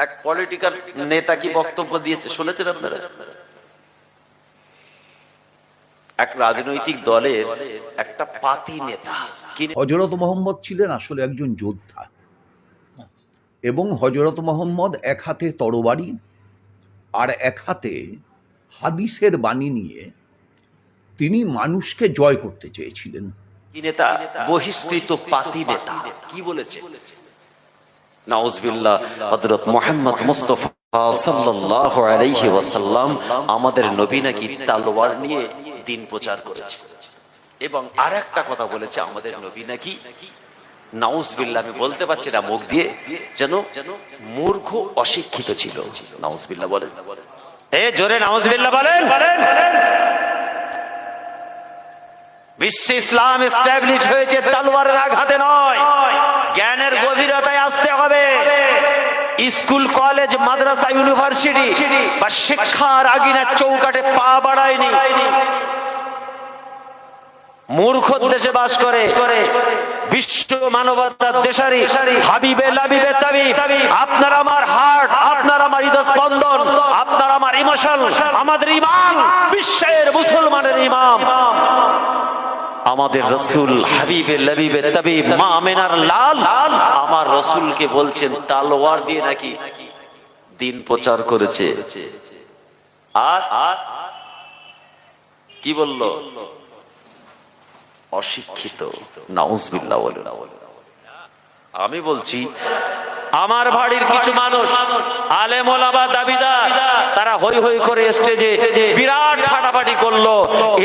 এক পলিটিক্যাল নেতা কি বক্তব্য দিয়েছে শুনেছেন আপনারা? এক রাজনৈতিক দলের একটা পাতি নেতা। হজরত মোহাম্মদ ছিলেন আসলে একজন যোদ্ধা। এবং হজরত মোহাম্মদ এক হাতে তরবারি আর এক হাতে হাদিসের বাণী নিয়ে তিনি মানুষকে জয় করতে চেয়েছিলেন। নেতা? বহিষ্কৃত পাতি নেতা। কি বলেছে? হযরত মুহাম্মদ মুস্তাফা আমাদের নবী নাকি তালোয়ার নিয়ে দিন প্রচার করেছে। এবং আরেকটা কথা বলেছে আমাদের নবী নাকি, নাউজবিল্লাহ, আমি বলতে পারছি না মুখ দিয়ে, যেন মূর্খ অশিক্ষিত ছিল। নাউজবিল্লাহ বলেন। এ জোরে নাউজবিল্লাহ বলেন। বিশ্বে ইসলাম হয়েছে, তালোয়ারের আঘাতে নয়। জ্ঞানের গভীরতায় আসতে স্কুল, কলেজ, মাদ্রাসা, ইউনিভার্সিটি বা শিক্ষার আগিনা চৌকাটে পা বাড়ায়নি। মূর্খ দেশে বাস করে, বিশ্ব মানবতার দেশারি, হাবিবে, লাবিবে তাবি আপনার আমার হার্ট, আপনার আমার হৃদয় স্পন্দন আপনার আমার ইমোশন, আমাদের ইমাম বিশ্বের মুসলমানের ইমাম। আমাদের রসুল হাবিবে, লবিবে, তবে লাল, আমার রসুলকে বলছেন, তালোয়ার দিয়ে নাকি দিন প্রচার করেছে। আর আর কি বলল? অশিক্ষিত, নাউজবিল্লাহ বলে। আমি বলছি আমার বাড়ির কিছু মানুষ আলেমোলাবা দাবিদার তারা হই হই করে স্টেজে বিরাট ফাটাফাটি করল।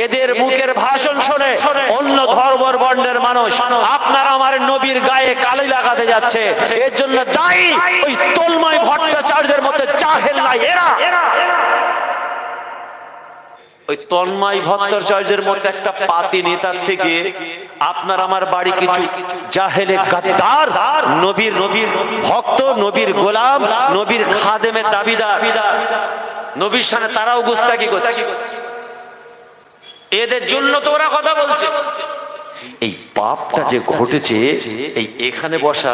এদের মুখের ভাষণ শুনে অন্য ধর্মর বর্ণের মানুষ আপনার আমার নবীর গায়ে কালি লাগাতে যাচ্ছে। এর জন্য দায়ী ওই তোলময় ভট্টাচার্যের মধ্যে চাহেল নাই এরা। ওই তন্ময় ভট্টাচার্যের মধ্যে একটা পাতি নেতার থেকে আপনার আমার বাড়ি কিছু জাহেলে নবীর নবীর ভক্ত, নবীর গোলাম, নবীর খাদেমের দাবিদার। নবীর সামনে তারাও গুস্তাকি করছে। এদের জন্য তো ওরা কথা বলছে। এই পাপটা যে ঘটেছে, এই এখানে বসা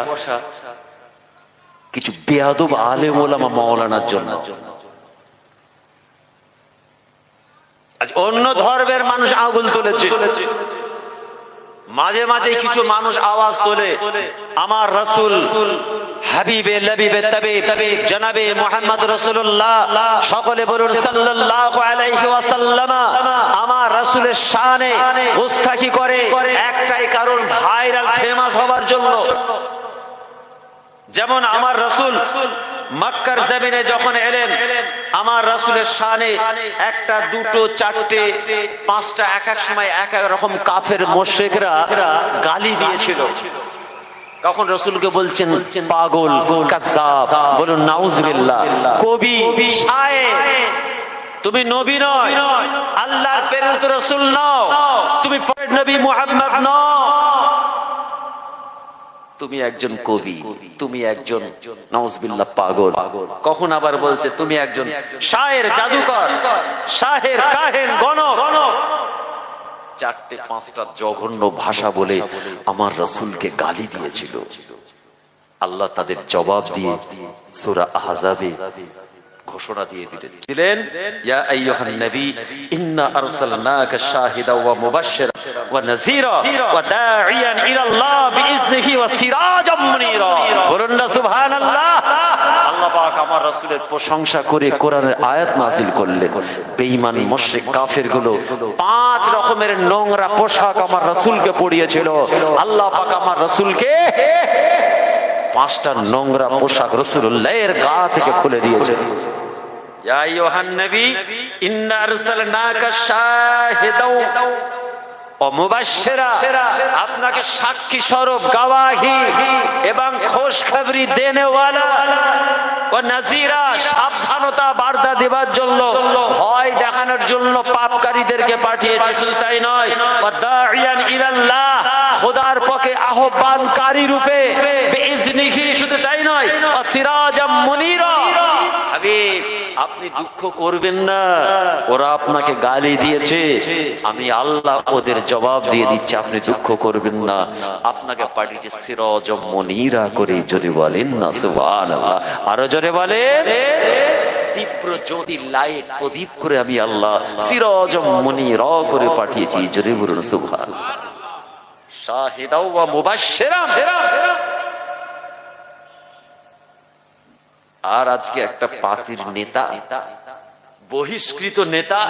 কিছু বেয়াদব আলেম ওলামা মাওলানার জন্য। আজ অন্য ধর্মের মানুষ আগুন তুলেছে। মাঝে মাঝে কিছু মানুষ আওয়াজ তোলে আমার রসুল হাবিবে লবিবে তবে তবে জনাবে মোহাম্মদ রসুল্লাহ সকলে বলুন সাল্লাল্লাহু আলাইহি ওয়াসাল্লাম আমার রসুলের শানে করে। একটাই কারণ ভাইরাল ফেমাস হবার জন্য। যেমন আমার রসুল মক্কার জমিনে যখন এলেন, আমার রসুলের শানে একটা, দুটো, চারটে, পাঁচটা, এক এক সময় এক এক রকম কাফের মোশেকরা গালি দিয়েছিল। রসুলকে বলছেন, পাগল বলুন কবি তুমি নবী নয় রসুল নও, তুমি নবী নও। তুমি একজন কবি, তুমি একজন নওয়াজবিল্লাহ পাগল। কখন আবার বলছে, তুমি একজন শাহের জাদুকর, শাহের কাহেন গণ চারটে পাঁচটা জঘন্য ভাষা বলে আমার রসুলকে গালি দিয়েছিল। আল্লাহ তাদের জবাব দিয়ে সুরা আহজাবে ঘোষণা দিয়ে দিলেন। দিলেন, ইয়া আইয়ুহান নবী, ইন্না আরসালনাকা শাহিদা ওয়া মুবাশশিরা ওয়া নাযীরা ওয়া দাঈয়ান ইলা আল্লাহ বিইজনিহি ওয়া সিরাজাম মুনীরা। বলুন না, সুবহানাল্লাহ। আল্লাহ পাক আমার রাসূলের প্রশংসা করে কোরআনের আয়াত নাযিল করলেন। বেঈমান মুশরিক কাফেরগুলো পাঁচ রকমের নোংরা পোশাক আমার রাসূলকে পরিয়েছিল। আল্লাহ পাক আমার রাসূলকে পাঁচটা নোংরা পোশাক রসুল্লাহের গা থেকে খুলে দিয়েছে। আপনাকে সাক্ষী স্বরূপ গাওয়াহি এবং খোশখবরি দেনেওয়ালা। ও নাজিরা সাবধানতা বার্তা দেবার জন্য ভয় দেখানোর জন্য পাপকারীদেরকে পাঠিয়েছে। শুধু তাই নয় ইলাল্লাহ খোদার পক্ষে আহ্বানকারী রূপে শুধু তাই নয় আপনি দুঃখ করবেন না, ওরা আপনাকে গালি দিয়েছে, আমি আল্লাহ ওদের জবাব দিয়ে দিচ্ছি, আপনি দুঃখ করবেন না। আপনাকে পাঠিয়েছে সিরজ মনিরা করে, যদি বলেন না সুভান আরও জোরে বলেন, তীব্র জ্যোতি লাইট প্রদীপ করে আমি আল্লাহ সিরজ মনির করে পাঠিয়েছি, যদি বলুন সুভান আর আজকে একটা পার্টির নেতা, বহিষ্কৃত নেতা।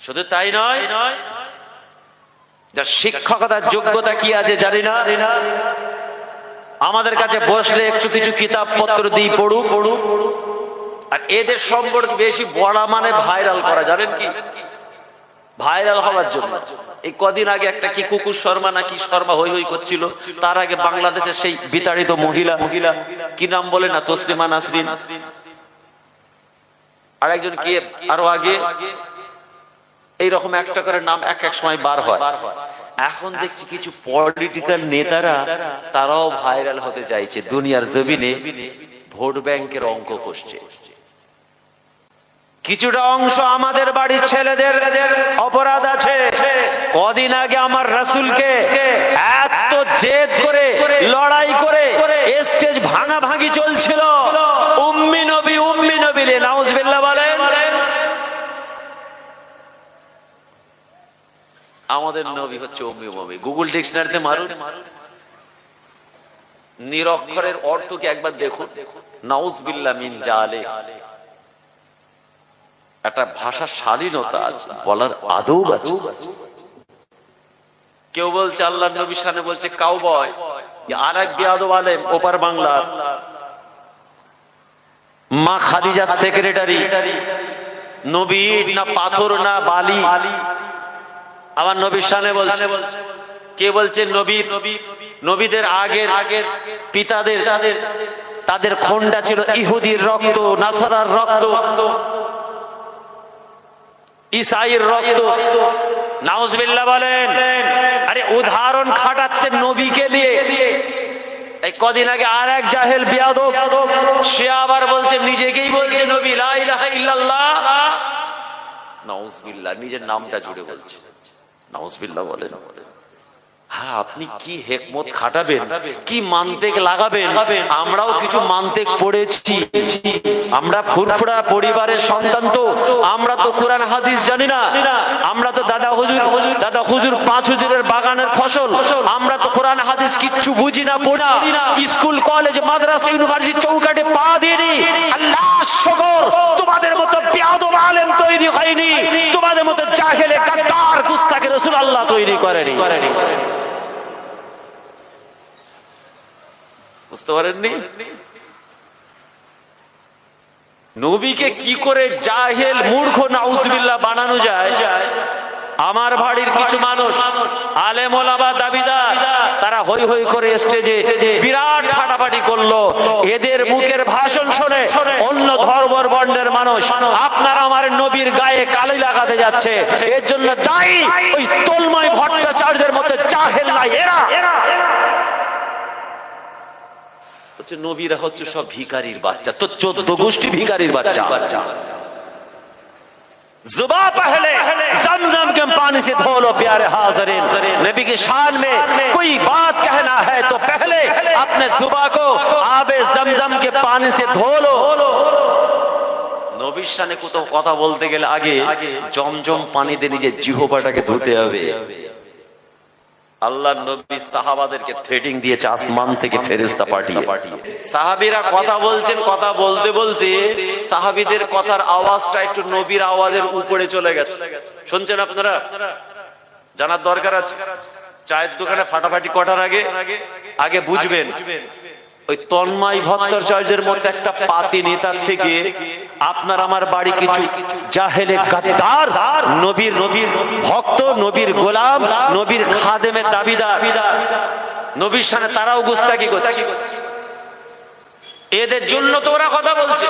শুধু তাই নয়, যার শিক্ষকতার যোগ্যতা কি আছে জানি না। আমাদের কাছে বসলে একটু কিছু কিতাব পত্র দিই পড়ু পড়ু আর এদের সম্পর্কে বেশি বড়া মানে ভাইরাল করা, জানেন কি? ভাইরাল হওয়ার জন্য। এই কদিন আগে একটা কি কুকুর শর্মা না কি শর্মা হই হই করছিল, তার আগে বাংলাদেশের সেই বিতাড়িত মহিলা মহিলা কি নাম বলে না, তসলিমা নাসরিন? আর একজন কে আরও আগে? এইরকম একটা করে নাম এক এক সময় বার হয়। এখন দেখছি কিছু পলিটিক্যাল নেতারা, তারাও ভাইরাল হতে চাইছে, দুনিয়ার জমিনে ভোট ব্যাংকের অঙ্ক কষছে কিছুটা অংশ আমাদের বাড়ির ছেলেদের অপরাধ আছে। কদিন আগে আমার রাসুলকে এত জেদ করে, লড়াই করে, স্টেজ ভাঙা ভাঙি চলছিল। উম্মি নবী উম্মি নবী নাউজবিল্লাহ বলেন। আমাদের নবী হচ্ছে উম্মি নবী। গুগল ডিকশনারিতে মারুন। নিরক্ষরের অর্থ কি একবার দেখুন? নাউজবিল্লাহ মিন জালে একটা ভাষা শালীনতা আছে, বলার আদব আছে। কেউ বলছে আল্লাহ নবী সানে বলছে কাউ বয় আর এক বিয়াদব আলেম, ওপার বাংলার। মা খাদিজা সেক্রেটারি নবী না পাথর না বালি। আবার নবী সানে বলছে, কে বলছে নবী নবীদের আগের আগের পিতাদের, তাদের তাদের খন্ডা ছিল ইহুদির রক্ত, নাসারার রক্ত। ইসাইর রক্ত। নাউজবিল্লা বলেন, আরে উদাহরণ খাটাচ্ছে নবীকে দিয়ে। এই কদিন আগে আর এক জাহেল সে আবার বলছে, নিজেকেই বলছে নবী নিজের নামটা জুড়ে বলছে। নাউজবিল্লাহ বলেন। আপনি কি হেকমত খাটাবেন? কি মানতেক লাগাবেন? আমরাও কিছু মানতেক পড়েছি। আমরা ফুরফুরা পরিবারের সন্তান তো। আমরা তো কোরআন, হাদিস জানি না। আমরা তো দাদা হুজুর। দাদা হুজুর পাঁচ হুজুরের বাগানের ফসল। আমরা তো কোরআন, হাদিস কিচ্ছু বুঝি না, পড়া স্কুল, কলেজ, মাদ্রাসা, ইউনিভার্সিটি চৌকাটে পা দিইনি। আল্লাহ, শকর! তোমাদের মতো পেয়াদব আলেম তৈরি হয়নি। তোমাদের মতো জাহেলে গাদ্দার গুস্তাকে রসুল আল্লাহ তৈরি করেনি করেনি। বুঝতে পারেননি? নবীকে কি করে জাহেল মূর্খ নাউজবিল্লাহ বানানো যায়? আমার বাড়ির কিছু মানুষ আলেমোলাবা দাবিদার, তারা হই হই করে স্টেজে বিরাট ফাটাফাটি করল। এদের মুখের ভাষণ শুনে অন্য ধর্মর বর্ণের মানুষ, আপনার আমার নবীর গায়ে কালি লাগাতে যাচ্ছে। এর জন্য দায়ী ওই তোলময় ভট্টাচার্যের মধ্যে জাহেল নাই, এরা। হচ্ছে নবীরা হচ্ছে সব ভিকারির বাচ্চা তো চোদ্দ গোষ্ঠী ভিকারির বাচ্চা जुबा पहले जमजम के पानी से धो लो प्यारे हाजरीन नबी की शान में कोई बात कहना है तो पहले अपने जुबा को आबे जमजम के पानी से धो लो নবীর শানে কোথাও কথা বলতে গেলে আগে জমজম পানিতে নিজের জিহবাটাকে ধুতে হবে আল্লাহ নবী সাহাবাদেরকে থ্রেডিং দিয়েছে আসমান থেকে ফেরেস্তা পাঠিয়ে। সাহাবিরা কথা বলছেন, কথা বলতে বলতে সাহাবিদের কথার আওয়াজটা একটু নবীর আওয়াজের উপরে চলে গেছে। শুনছেন আপনারা? জানার দরকার আছে? চায়ের দোকানে ফাটাফাটি কটার আগে? আগে বুঝবেন। ওই তন্ময় ভট্টাচার্যের মধ্যে একটা পাতি নেতার থেকে আপনার আমার বাড়ি কিছু জাহেলে গাদ্দার, নবীর নবীর ভক্ত, নবীর গোলাম, নবীর খাদেমের দাবিদার। নবীর সামনে তারাও গুস্তাকি করছে। এদের জন্য তো ওরা কথা বলছে।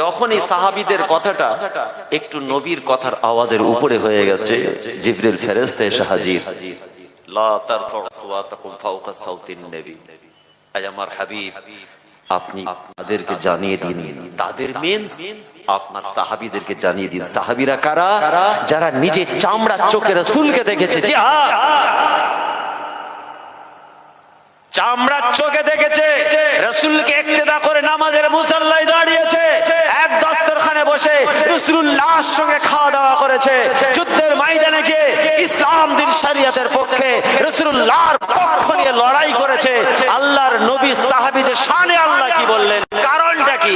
যখন এই সাহাবিদের কথাটা একটু নবীর কথার আওয়াজের উপরে হয়ে গেছে, জিবরিল ফেরেস্তে এসে হাজির। আমার হাবিব আপনি তাদেরকে জানিয়ে দিন। তাদের আপনার সাহাবিদেরকে জানিয়ে দিন। সাহাবিরা কারা? যারা নিজে চামড়া চোখে রসুলকে দেখেছে। হ্যাঁ। চামড়ার চোখে দেখেছে। রসুলকে করে নামাজের মুসাল্লায় দাঁড়িয়েছে। এক দস্তরখানে বসে রসুল্লাহর সঙ্গে খাওয়া দাওয়া করেছে। যুদ্ধের ময়দানে গিয়ে ইসলাম দিন শরিয়তের পক্ষে রসুল্লাহর পক্ষ নিয়ে লড়াই করেছে। আল্লাহর নবী সাহাবিদের শানে আল্লাহ কি বললেন? কারণটা কি?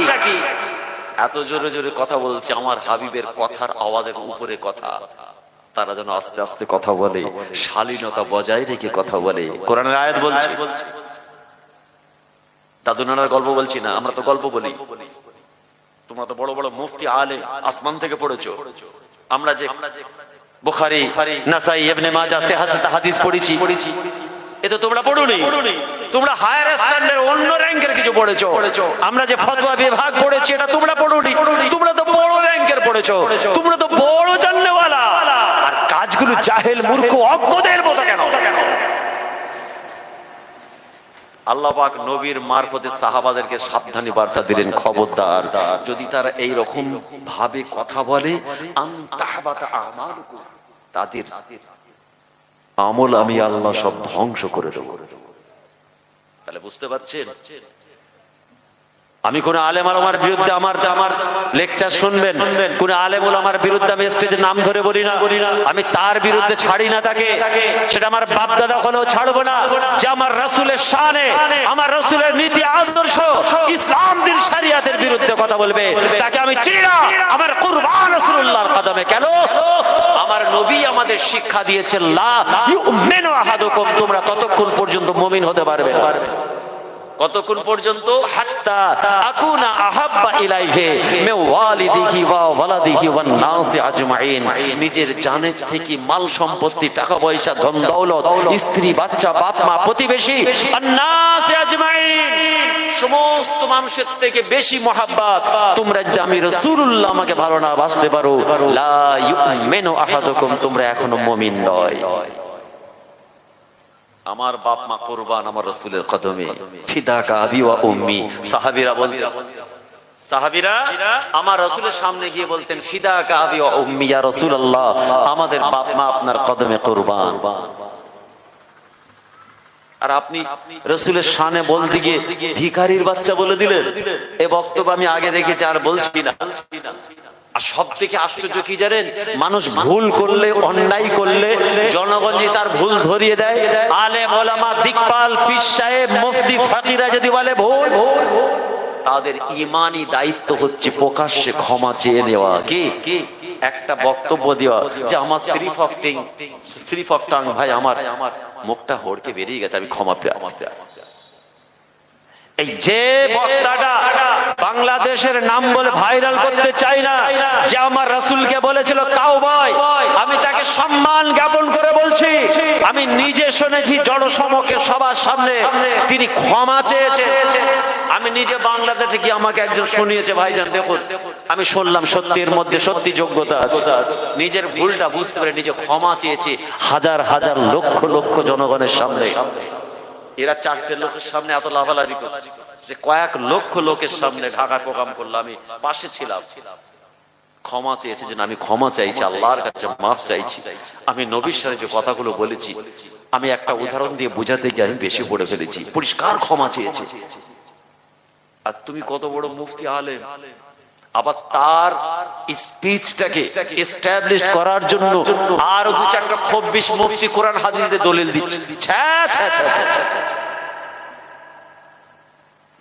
এত জোরে জোরে কথা বলছে, আমার হাবিবের কথার আওয়াজের উপরে কথা। তারা যেন আস্তে আস্তে কথা বলে, শালীনতা বজায় রেখে কথা বলে। কোরআনের আয়াত বলছে। দাদু নানার গল্প বলছি না, আমরা তো গল্প বলি। তোমরা তো বড় বড় মুফতি আলে আসমান থেকে পড়েছো। আমরা যে বুখারি, নাসাই, ইবনে হাদিস পড়েছি। তোমরা তোমরা হায়ার অন্য র্যাঙ্কের কিছু পড়েছো। আমরা যে ফতোয়া বিভাগ পড়েছি, এটা তোমরা পড়ুনি। তোমরা তো বড় র্যাঙ্কের পড়েছো। তোমরা তো বড় জাননেওয়ালা আর কাজগুলো জাহেল, মূর্খ, অজ্ঞদের মতো কেন? আল্লাহ পাক নবীর মারফতে সাহাবাদেরকে সাবধানী বার্তা দিলেন, খবরদার। যদি তারা এই রকম ভাবে কথা বলে তাদের আমল আমি আল্লাহ সব ধ্বংস করে দেবো। তাহলে বুঝতে পারছেন? আমি কোন আলেম আমার বিরুদ্ধে আমার আমার লেকচার শুনবেন, কোন আলেম আমার বিরুদ্ধে আমি স্টেজে নাম ধরে বলি না। আমি তার বিরুদ্ধে ছাড়ি না তাকে। সেটা আমার বাপ দাদা হলেও ছাড়বো না। যে আমার রসুলের শানে, আমার রসুলের নীতি, আদর্শ, ইসলাম দিন শরিয়াতের বিরুদ্ধে কথা বলবে। তাকে আমি চিনি না। আমার কুরবান রসুল্লাহর কদমে কেন? আমার নবী আমাদের শিক্ষা দিয়েছেন, লা ইউমিনু আহাদুকুম তোমরা ততক্ষণ পর্যন্ত মুমিন হতে পারবে না। কতক্ষণ পর্যন্ত? নিজের জানের থেকে মাল সম্পত্তি, টাকা পয়সা, ধন দৌলত, স্ত্রী, বাচ্চা, বাপ, মা, প্রতিবেশী সমস্ত মানুষের থেকে বেশি মহাব্বত। তোমরা যদি আমি রাসূলুল্লাহ আমাকে ভালো না পারো, লা ইউমিনু তোমরা এখনও মুমিন নয়। আমার বাপ মা কোরবান আমার রসুলের কদমে। ফিদা কাবি ওয়া উম্মি। সাহাবীরা বলতেন বলতে ভিখারির বাচ্চা বলে দিলেন। এ বক্তব্য আমি আগে রেখেছি আর বলছি না। আর সব থেকে আশ্চর্য কি জানেন? মানুষ ভুল করলে অন্যায় করলে জনগণ যদি তার ভুল ধরিয়ে দেয়। আলে মোলামা দিকপাল সাহেব মুফতি ফাকিরা যদি বলে ভুল তাদের ইমানি দায়িত্ব হচ্ছে প্রকাশ্যে ক্ষমা চেয়ে নেওয়া। কি? একটা বক্তব্য দেওয়া যে আমার শ্রীফ অফ টিং শ্রীফ অফ টাং ভাই আমার আমার মুখটা হড়কে বেরিয়ে গেছে আমি ক্ষমা পেয়ে আমার এই যে বক্তাটা বাংলাদেশের নাম বলে ভাইরাল করতে চাই না, যে আমার বলেছিল কাউ আমি তাকে সম্মান জ্ঞাপন করে বলছি, আমি নিজে শুনেছি জনসমক্ষে সবার সামনে, তিনি ক্ষমা চেয়েছে। আমি নিজে বাংলাদেশে গিয়ে আমাকে একজন শুনিয়েছে, ভাইজান, দেখুন, আমি শুনলাম সত্যির মধ্যে সত্যি যোগ্যতা নিজের ভুলটা বুঝতে পেরে নিজে ক্ষমা চেয়েছে হাজার হাজার লক্ষ লক্ষ জনগণের সামনে। এরা চারটে লোকের সামনে এত লাভালাভি করছে যে কয়েক লক্ষ লোকের সামনে ঢাকা প্রোগ্রাম করলাম আমি পাশে ছিলাম। ক্ষমা চেয়েছে যে আমি ক্ষমা চাইছি, আল্লাহর কাছে মাফ চাইছি। আমি নবীর সাথে যে কথাগুলো বলেছি, আমি একটা উদাহরণ দিয়ে বোঝাতে গিয়ে আমি বেশি পড়ে ফেলেছি। পরিষ্কার ক্ষমা চেয়েছি। আর তুমি কত বড় মুফতি আলেম। আবার তার স্পিচটাকে এস্টাবলিশ করার জন্য আর দু চারটা খব্বিশ মুফতি কোরআন হাদিসে দলিল দিচ্ছে।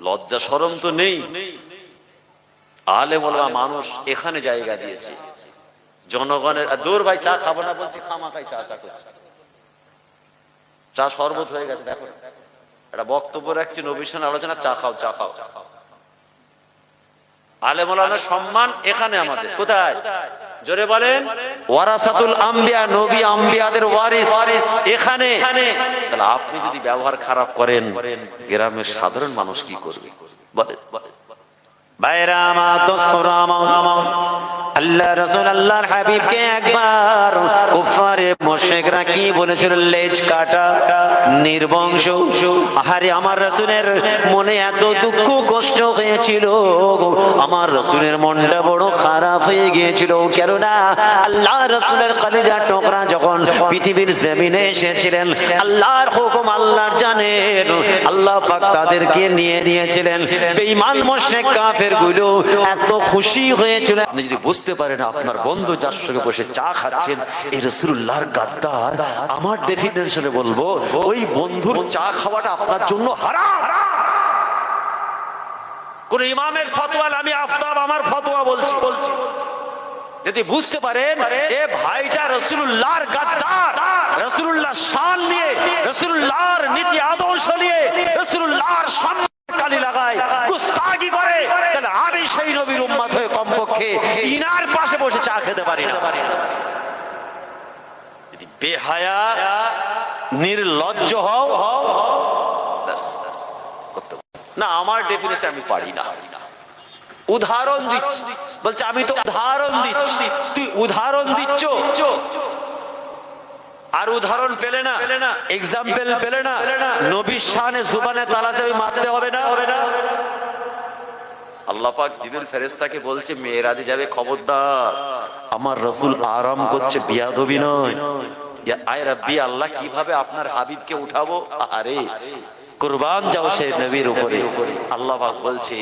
লজ্জা সরম তো নেই। আলে মোলা মানুষ এখানে জায়গা দিয়েছে। জনগণের দূর ভাই চা খাব না বলছি খামাখাই চা চা করছে। চা শরবত হয়ে গেছে, দেখো। একটা বক্তব্য রাখছি নবীশন আলোচনা চা খাও চা খাও চা খাও। আলে মোলানার সম্মান এখানে আমাদের। কোথায়? জোরে বলেন। ওয়ারাসাতুল আম্বিয়া নবী আম্বিয়াদের ওয়ারিস। এখানে। তাহলে আপনি যদি ব্যবহার খারাপ করেন গ্রামের সাধারণ মানুষ কি করবে? বলেন। বলেন ভাইরা আমার দোস্তরা আমার আল্লাহ রসুল আল্লাহর হাবিবকে একবার কুফারে মোশেকরা কি বলেছিল? লেজ কাটা, নির্বংশ। আহারে, আমার রসুলের মনে এত দুঃখ, কষ্ট হয়েছিল আমার রসুলের মনটা বড় খারাপ হয়ে গিয়েছিল। কেননা আল্লাহ রসুলের কালিজা টোকরা যখন পৃথিবীর জমিনে এসেছিলেন, আল্লাহর হুকুম, আল্লাহর জানেন আল্লাহ পাক তাদেরকে নিয়ে নিয়েছিলেন। বেঈমান মোশেক কাফেরগুলো এত খুশি হয়েছিল। আপনি যদি বুঝতে পারেন, আপনার বন্ধু যার সঙ্গে বসে চা খাচ্ছেন এই রসুল্লাহর গাদ্দার আমার ডেফিনেশনে বলব, ওই বন্ধুর চা খাওয়াটা আপনার জন্য হারাম। কোন ইমামের ফতোয়া আমি আফতাব আমার ফতোয়া বলছি। বলছি যদি বুঝতে পারেন, এ ভাইটা রসুল্লাহর গাদ্দার রসুল্লাহ শান নিয়ে রসুল্লাহর নীতি আদর্শ নিয়ে রসুল্লাহর সম্মান কালি লাগায়, গুস্তাগি করে, তাহলে আমি সেই নবীর উম্মাদ হয়ে কমপক্ষে ইনার পাশে বসে চা খেতে পারি না। বেহায়া, নির্লজ্জ হও। না, আমার ডেফিনেশন আমি পারি না। উদাহরণ দিচ্ছি। বলছে, আমি তো উদাহরণ দিচ্ছি। তুই উদাহরণ দিচ্ছ? আর উদাহরণ পেলে না এক্সাম্পল পেলে না, নবীর শানে জুবানে তালা চাবি মারতে হবে না। হবে না ফেরেশতাকে বলছে মেয়েরাদি যাবে খবরদার। আমার রসুল আরাম করছে, বিয়াদবি নয়। আয় রাব্বি, আল্লাহ কীভাবে আপনার হাবিবকে উঠাবো? আরে কুরবান যাও সে নবীর উপরে। আল্লাহ বলছে,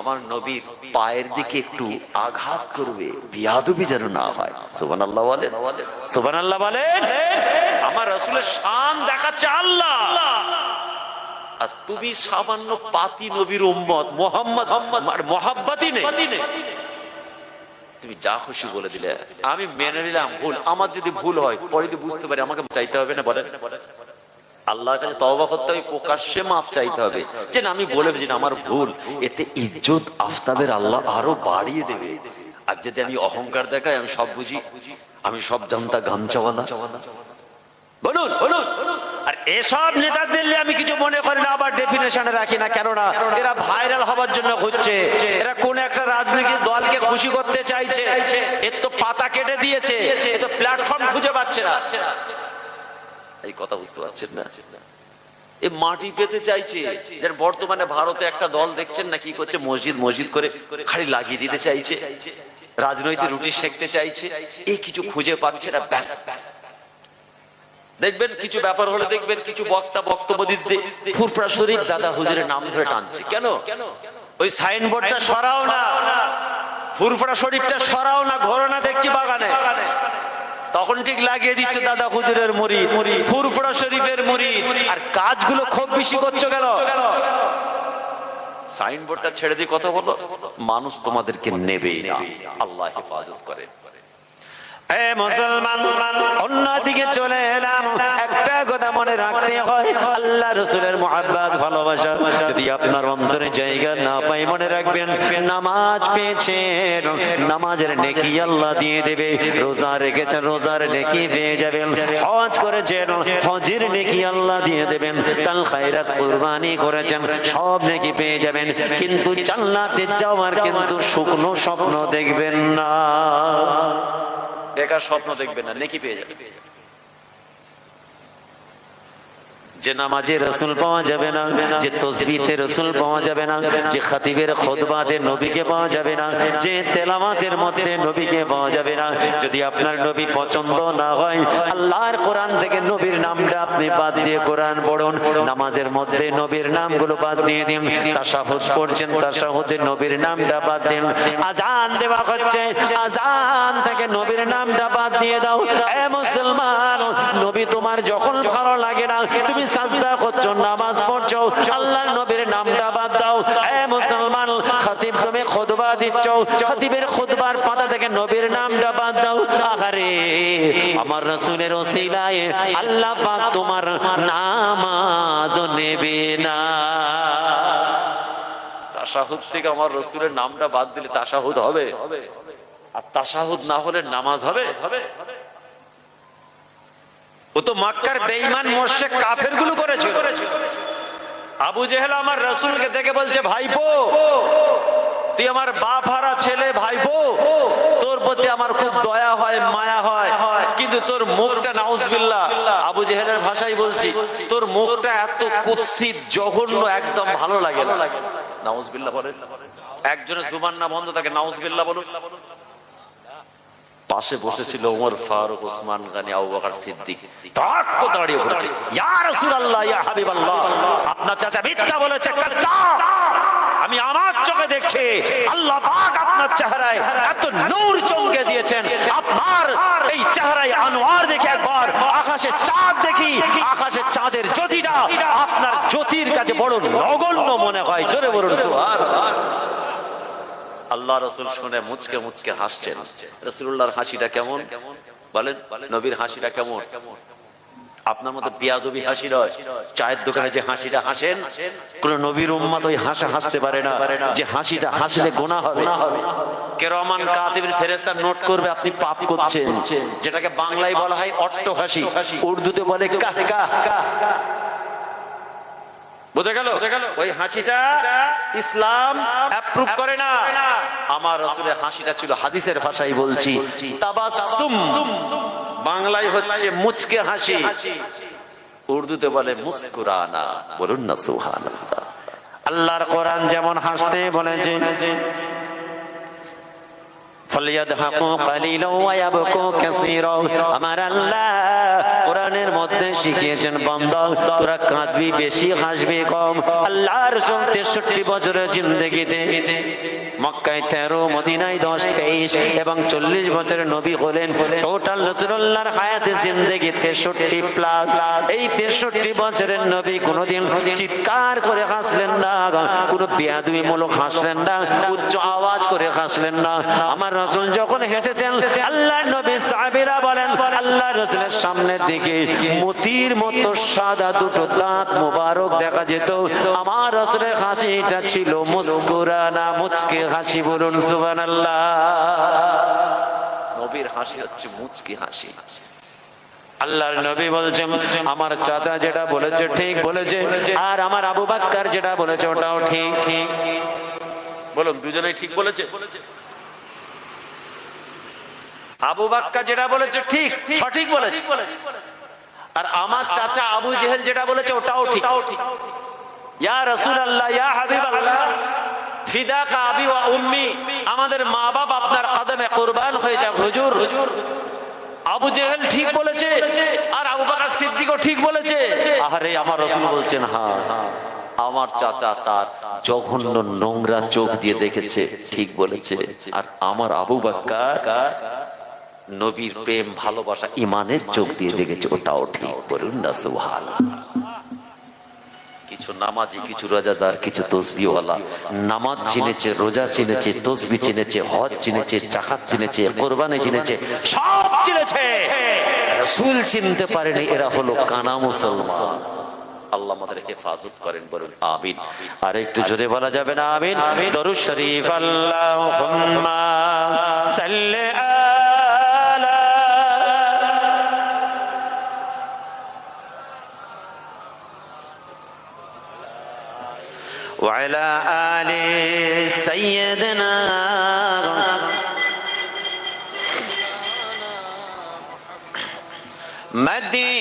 আমার নবীর পায়ের দিকে একটু আঘাত করবে, বিয়াদবি যেন না হয়। সুবহানাল্লাহ বলেন। সুবহানাল্লাহ বলেন, আমার রসুলের শান দেখাচ্ছে আল্লাহ। আর তুমি সামান্য পাতি নবীর উম্মত, মোহাম্মদ আর মহাব্বাতি নেই। তুমি যা খুশি বলে দিলে আমি মেনে নিলাম ভুল। আমার যদি ভুল হয় পরে যদি বুঝতে পারি আমাকে চাইতে হবে না বলেন। আল্লাহর কাছে তওবা করতে হবে প্রকাশ্যে মাপ চাইতে হবে। যে না আমি বলে না, আমার ভুল। এতে ইজ্জত আফতাবের আল্লাহ আরও বাড়িয়ে দেবে। আর যদি আমি অহংকার দেখাই আমি সব বুঝি। আমি সব জানতা গামচাওয়ালা বলুন বলুন। এসব নেতাদের আমি কিছু মনে করি না, আবার ডেফিনেশনে রাখি না, কেননা এরা ভাইরাল হবার জন্য হচ্ছে এরা কোন একটা রাজনৈতিক দলকে খুশি করতে চাইছে। এর তো পাতা কেটে দিয়েছে। এ তো প্ল্যাটফর্ম খুঁজে পাচ্ছে না। এই কথা বুঝতে পারছেন না? এ মাটি পেতে চাইছে। যেন বর্তমানে ভারতে একটা দল দেখছেন না কি করছে? মসজিদ মসজিদ করে খালি লাগিয়ে দিতে চাইছে। রাজনৈতিক রুটি সেকতে চাইছে। এই কিছু খুঁজে পাচ্ছে না, ব্যাস। দেখবেন কিছু ব্যাপার হলে দেখবেন কিছু বক্তা বক্তব্য দিতে ফুরফুরা শরীফ দাদা হুজুরের নাম ধরে টানছে। কেন? ওই সাইনবোর্ডটা সরাও না। ফুরফুরা শরীফটা সরাও না, ঘোরো না দেখছি বাগানে। তখন ঠিক লাগিয়ে দিচ্ছে দাদা হুজুরের মুড়ি মুড়ি ফুরফুরা শরীফের মুড়ি। আর কাজগুলো খুব বেশি করছ কেন? সাইনবোর্ডটা ছেড়ে দিয়ে কথা বলো। মানুষ তোমাদেরকে নেবেই না। আল্লাহ হেফাজত করে এ মুসলমান, অন্যদিকে চলে এলাম। একটা কথা মনে রাখতে হয়, আল্লাহ রসুলের মোহাব্বত, ভালোবাসা, যদি আপনার অন্তরে জায়গা না পাই মনে রাখবেন, নামাজ পেয়েছেন, নামাজের নেকি আল্লাহ দিয়ে দেবে, রোজা রেখেছেন, রোজার নেকি পেয়ে যাবেন, হজ করেছেন, হজের নেকি আল্লাহ দিয়ে দেবেন কাল খায়রাত, কুরবানি করেছেন, সব নেকি পেয়ে যাবেন, কিন্তু জান্নাতে যাওয়ার কিন্তু শুকনো স্বপ্ন দেখবেন না। বেকার স্বপ্ন দেখবে না নেকি পেয়ে যাবে। যে নামাজে রসুল পাওয়া যাবে না, যে তসবিতে রসুল পাওয়া যাবে না, যে খাতিবের খোদবাতে নবীকে পাওয়া যাবে না, যে তেলামাতের মধ্যে নবীকে পাওয়া যাবে না। যদি আপনার নবী পছন্দ না হয়, আল্লাহর কোরআন থেকে নবীর নামটা আপনি বাদ দিয়ে কোরআন পড়ুন। নামাজের মধ্যে নবীর নামগুলো বাদ দিয়ে দিন। তাসাহুদ পড়ছেন, তাসাহুদে নবীর নামটা বাদ দিন। আজান দেওয়া হচ্ছে, আজান থেকে নবীর নামটা বাদ দিয়ে দাও। এ মুসলমান, নবী তোমার যখন ভালো লাগে না, তুমি সাজদা করছ নামাজ পড়ছো নবীর নামটা বাদ দাও। মুসলমান, খতিব তুমি খুতবা খতিবের খুতবার পাতা থেকে নবীর নামটা বাদ দাও। আমার রাসূলের ওসিলায় আল্লাহ পাক তোমার নামাজ নেবে না। তাশাহুদ থেকে আমার রসুলের নামটা বাদ দিলে তাশাহুদ হবে? আর তাশাহুদ না হলে নামাজ হবে হবে? ও তো মক্কার বেঈমান, মোর্শেক কাফেরগুলো করেছে। আবু জেহেল আমার রসুলকে দেখে বলছে, ভাইপো, তুই আমার বাপ হারা ছেলে, ভাইপো, তোর প্রতি আমার খুব দয়া হয়, মায়া হয়। কিন্তু তোর মুখটা, নাউজবিল্লাহ, আবু জেহেলের ভাষাই বলছি, তোর মুখটা এত কুৎসিত জঘন্য, একদম ভালো লাগে না। নাউজবিল্লাহ বলেন। একজনের জুবান না বন্ধ থাকে, নাউজবিল্লাহ বলুন। পাশে বসেছিল ওমর ফারুক ওসমান গানি, আবু বকর সিদ্দিক। তাক দাঁড়িয়ে পড়ে ইয়া রাসূলুল্লাহ, ইয়া হাবিবাল্লাহ, আপনার চাচা মিথ্যা বলেছে কাজ্জাব আমি আমার চোখে দেখছি, আল্লাহ পাক আপনার চেহারায় এত নূর চমকে দিয়েছেন। আপনার এই চেহারায় আনোয়ার দেখে একবার আকাশে চাঁদ দেখি। আকাশে চাঁদের জ্যোতিটা আপনার জ্যোতির কাছে বড় নগণ্য মনে হয়। জোরে বলুন, সুবহানাল্লাহ। আল্লাহ রসুল শুনে মুচকে মুচকে হাসছেন। রসুল্লাহর হাসিটা কেমন? বলেন, নবীর হাসিটা কেমন? আপনার মতো বিয়াদবি হাসি নয়। চায়ের দোকানে যে হাসিটা হাসেন, কোন নবীর উম্মাদ ওই হাসা হাসতে পারে না। যে হাসিটা হাসলে গোনা হবে। নোট করবে, আপনি যেটাকে বাংলায় বলা হয় অট্ট হাসি উর্দুতে বলে বুঝে গেল? ওই হাসিটা ইসলাম অ্যাপ্রুভ করে না। আমার রসুলের হাসিটা ছিল হাদিসের ভাষায় বলছি। তাবাসসুম। বাংলায় হচ্ছে মুচকে হাসি। উর্দুতে বলে মুস্কুরানা। বলুন না সুবহানাল্লাহ। আল্লাহর কোরআন যেমন হাসতে বলেছে আমার আল্লাহ কোরআনের মধ্যে শিখিয়েছেন তোরা কাঁদবি, বেশি হাসবি, কম। আল্লাহর বছরের মক্কায় তেরো, মদিনায় এবং চল্লিশ বছরের নবী হলেন। টোটাল রসুল্লাহর হায়াতে জিন্দগি তেষট্টি প্লাস এই তেষট্টি বছরের নবী কোনোদিন চিৎকার করে হাসলেন না, কোনো বেয়াদুই মূলক হাসলেন না, উচ্চ আওয়াজ করে হাসলেন না। আমার রসুল যখন হেসেছেন আল্লাহ নবী বলেন আল্লাহ রসুলের সামনের দিকে মতির মতো সাদা দুটো দাঁত দেখা যেত। আমার রসুলের ছিল মুচকে হাসি বলুন, সুবহানাল্লাহ। নবীর হাসি হচ্ছে মুচকি হাসি। আল্লাহর নবী বলছেন, আমার চাচা যেটা বলেছে ঠিক বলেছে, আর আমার আবু বাক্কার যেটা বলেছে ওটাও ঠিক ঠিক। বলুন, দুজনেই ঠিক বলেছে? আবু বাক্কা যেটা বলেছে ঠিক, সঠিক বলেছে। আর আমার চাচা আবু জেহেল যেটা বলেছে ওটাও ঠিক। ইয়া রাসূলুল্লাহ, ইয়া হাবিবাল্লাহ, ফিদাকা আবি আমাদের মা বাপ আপনার কদমে কুরবান হয়ে যাক, হুজুর। আবু জেহেল ঠিক বলেছে, আর আবু বকর সিদ্দিকও ঠিক বলেছে। আরে আমার রাসূল বলছেন হ্যাঁ আমার চাচা তার জঘন্য নোংরা চোখ দিয়ে দেখেছে, ঠিক বলেছে। আর আমার আবু বাক্কার নবীর প্রেম ভালোবাসা ইমানের চোখ দিয়ে দেখেছে ওটাও ঠিক বলুন না সুহাল কিছু নামাজি কিছু রোজাদার কিছু তসবিওয়ালা নামাজ চিনেছে রোজা চিনেছে তসবি চিনেছে হজ চিনেছে চাকাত চিনেছে কোরবানি চিনেছে সব চিনেছে। রসুল চিনতে পারেনি এরা হলো কানা মুসলমান। আল্লাহ আমাদের হেফাজত করেন বলুন আমিন। আর একটু জোরে বলা যাবে না আমিন? দরুদ শরীফ আল্লাহুম্মা সাল্লি وعلى آل سيدنا مدين